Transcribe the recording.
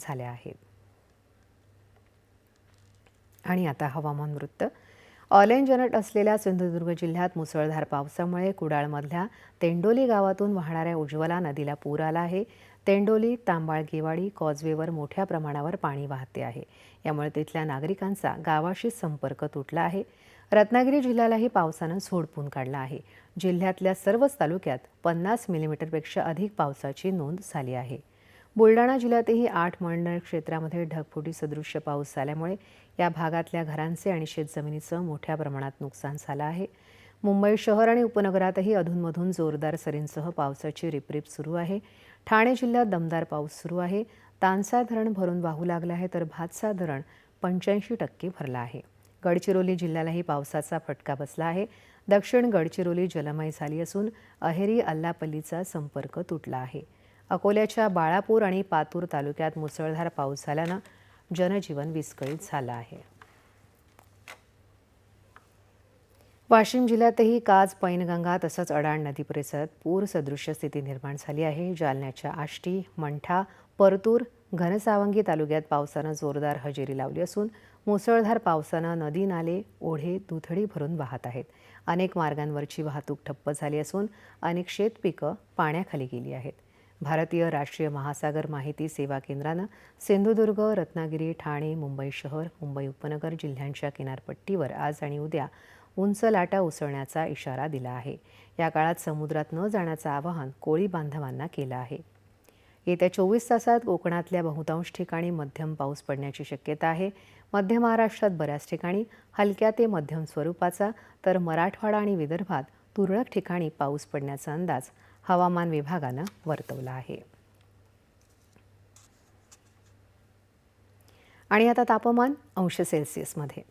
झाल्या आहेत. आणि आता हवामान वृत्त. ऑलेंज जनट असलेल्या सिंधुदुर्ग जिल्ह्यात मुसळधार पावसामुळे कुडाळमधल्या तेंडोली गावातून वाहणाऱ्या उज्ज्वला नदीला पूर आला आहे. तेंडोली तांबाळगेवाडी कॉजवेवर मोठ्या प्रमाणावर पाणी वाहते आहे. यामुळे तिथल्या नागरिकांचा गावाशी संपर्क तुटला आहे. रत्नागिरी जिल्ह्यालाही पावसानं सोडपून काढला आहे. जिल्ह्यातल्या सर्वच तालुक्यात पन्नास मिलीमीटरपेक्षा अधिक पावसाची नोंद झाली आहे. बुलडाणा जिल्ह्यातही आठ मंडळ क्षेत्रामध्ये ढगफुटी सदृश्य पाऊस झाल्यामुळे या भागातल्या घरांचे आणि शेतजमिनीचं मोठ्या प्रमाणात नुकसान झालं आहे. मुंबई शहर आणि उपनगरातही अधूनमधून जोरदार सरींसह पावसाची रिपरिप सुरू आहे. ठाणे जिल्ह्यात दमदार पाऊस सुरू आहे. तानसा धरण भरून वाहू लागलं आहे तर भातसा धरण पंच्याऐंशी टक्के भरलं आहे. गडचिरोली जिल्ह्यालाही पावसाचा फटका बसला आहे. दक्षिण गडचिरोली जलमय झाली असून अहेरी अल्लापल्लीचा संपर्क तुटला आहे. अकोल्याच्या बाळापूर आणि पातूर तालुक्यात मुसळधार पाऊस झाल्यानं जनजीवन विस्कळीत झालं आहे. वाशिम जिल्ह्यातही काज पैनगंगा तसंच अडाण नदी परिसरात पूरसदृश्य स्थिती निर्माण झाली आहे. जालन्याच्या आष्टी मंठा परतूर घनसावंगी तालुक्यात पावसानं जोरदार हजेरी लावली असून मुसळधार पावसानं नदी नाले ओढे दुथडी भरून वाहत आहेत. अनेक मार्गांवरची वाहतूक ठप्प झाली असून अनेक शेतपिकं पाण्याखाली गेली आहेत. भारतीय राष्ट्रीय महासागर माहिती सेवा केंद्रानं सिंधुदुर्ग रत्नागिरी ठाणे मुंबई शहर मुंबई उपनगर जिल्ह्यांच्या किनारपट्टीवर आज आणि उद्या उंच लाटा उसळण्याचा इशारा दिला आहे. या काळात समुद्रात न जाण्याचं आवाहन कोळी बांधवांना केलं आहे. येत्या चोवीस तासात कोकणातल्या बहुतांश ठिकाणी मध्यम पाऊस पडण्याची शक्यता आहे. मध्य महाराष्ट्रात बऱ्याच ठिकाणी हलक्या ते मध्यम स्वरूपाचा तर मराठवाडा आणि विदर्भात तुरळक ठिकाणी पाऊस पडण्याचा अंदाज हवामान विभागानं वर्तवला आहे. आणि आता तापमान अंश सेल्सिअसमध्ये